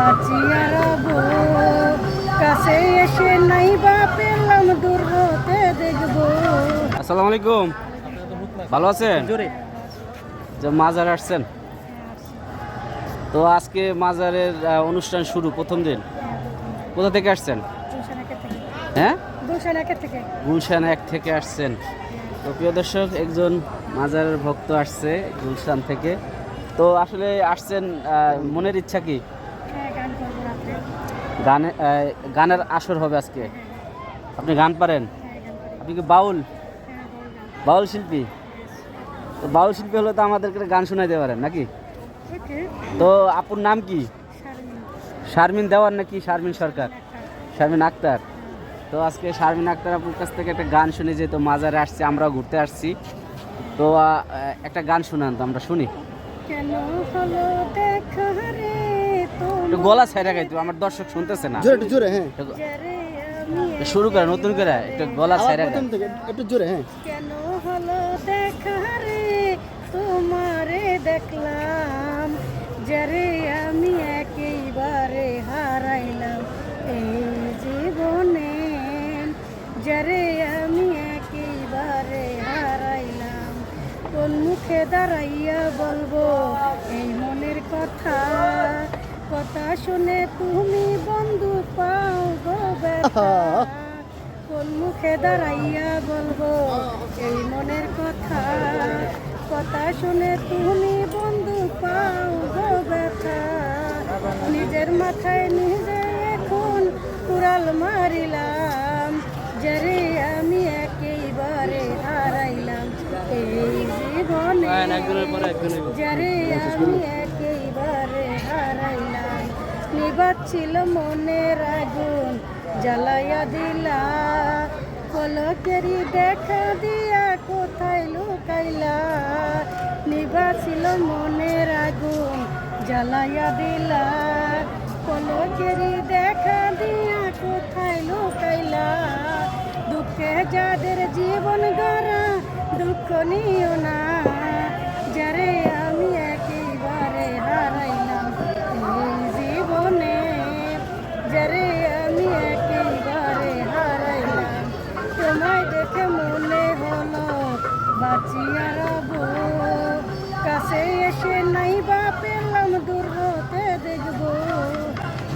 বাঁচিয়া রব কাছে এসে নাই বা পেলাম দূর হতে দেখব। আসসালামু আলাইকুম। ভালো আছেন? যে মাজার আসছেন। তো আজকে মাজারের অনুষ্ঠান শুরু প্রথম দিন। কোথা থেকে আসছেন? হ্যাঁ? গুলশান এক থেকে আসছেন। তো প্রিয় দর্শক একজন মাজারের ভক্ত আসছে গুলশান থেকে। তো আসলে আসছেন মনের ইচ্ছা কি হ্যাঁ গান করব রাত্রে গানে গানের আসর হবে আজকে। আপনি গান পারেন? আপনি কি বাউল? বাউল শিল্পী? তো বাউল শিল্পী হলে তো আমাদেরকে গান শোনাইতে পারেন, নাকি? তো আপুর নাম কি? শারমিন দেওয়ার নাকি শারমিন সরকার? শারমিন আক্তার। তো আজকে শারমিন আক্তার আপুর কাছ থেকে একটা গান শুনে যেহেতু মাজারে আসছি, আমরাও ঘুরতে আসছি। তো একটা গান শুনান তো, আমরা শুনি। কেন দেখা রে গলা ছাইরা গাইতো আমার দর্শক শুনতেছে না। জোরে একটু জোরে হ্যাঁ। শুরু করে নতুন করে একটু গলা ছাইরা একটু জোরে হ্যাঁ। কেন হলো দেখা রে? তোমারে দেখলাম যারে আমি একেবারে হারাইলাম। এই জীবনে যারে আমি একেবারে হারাইলাম। কোন মুখে দাঁড়াইয়া বলব এই শুনে তুমি বন্ধু পাও গো ব্যথা কোন মুখে দাঁড়াইয়া বলব এই মনের কথা? কথা শুনে তুমি বন্ধু পাও গো ব্যথা নিজের মাথায় নিজে এখন কুড়াল মারিলাম যারে আমি একেবারে হারাইলাম। এই জীবনে যারে আমি একেবারে হারাইলাম নিবাচ্ছিল মনের আগুন জ্বালাইয়া দিলা। পলকেরি দেখা দিয়া কোথায় লুকাইলা? নিবাছিল মনের আগুন জ্বালাইয়া দিলা। পলকেরি দেখা দিয়া কোথায় লুকাইলা? দুঃখে যাদের জীবন গড়া, দুঃখ নিও না। বাঁচিয়া রব কাছে এসে নাই বা পেলাম দূর হতে দেখব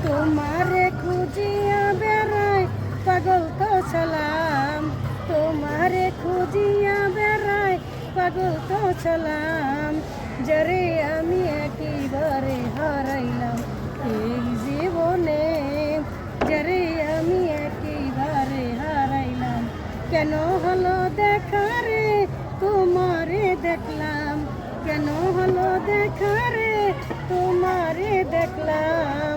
তোমারে খুঁজিয়া বেড়াই পাগল তো সালাম তোমারে খুঁজিয়া বেড়াই পাগল তো সালাম যারে আমি একেবারে হারাইলাম এই জীবনে যারে আমি একেবারে হারাইলাম কেন হলো দেখা রে? তোমারে দেখলাম। কেন হলো দেখা রে? তোমারে দেখলাম।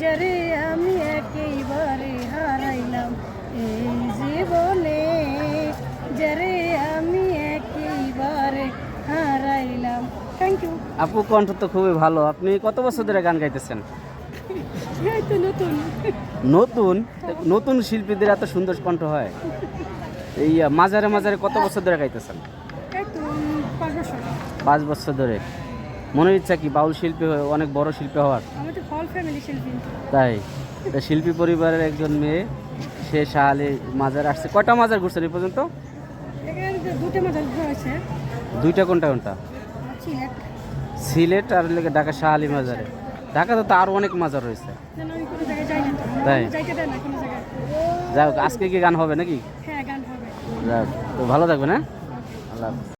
যারে আমি একেবারে হারাইলাম। এই জীবনে যারে আমি একেবারে হারাইলাম। থ্যাংক ইউ আপু কণ্ঠ তো খুবই ভালো। আপনি কত বছর ধরে গান গাইতেছেন? নতুন। নতুন? নতুন শিল্পীদের এত সুন্দর কণ্ঠ হয়। এই আহ, মাজারে মাজারে কত বছর ধরে গাইতেছেন এই তো উম, পাঁচ বছর পাঁচ বছর ধরে। মনের ইচ্ছা কি বাউল শিল্পী হয়ে অনেক বড় শিল্পী হওয়ার? তাই? তা শিল্পী পরিবারের একজন মেয়ে সে শাহালি মাজার আসছে। কয়টা মাজার ঘুরছেন এই পর্যন্ত? দুইটা কোনটা কোনটা? সিলেট। আর লেগে ঢাকা শাহালি মাজারে। ঢাকাতে তো আরও অনেক মাজার রয়েছে। তাই? যাই হোক আজকে কি গান হবে নাকি? হ্যাঁ তো ভালো থাকবেন হ্যাঁ? আল্লাহ।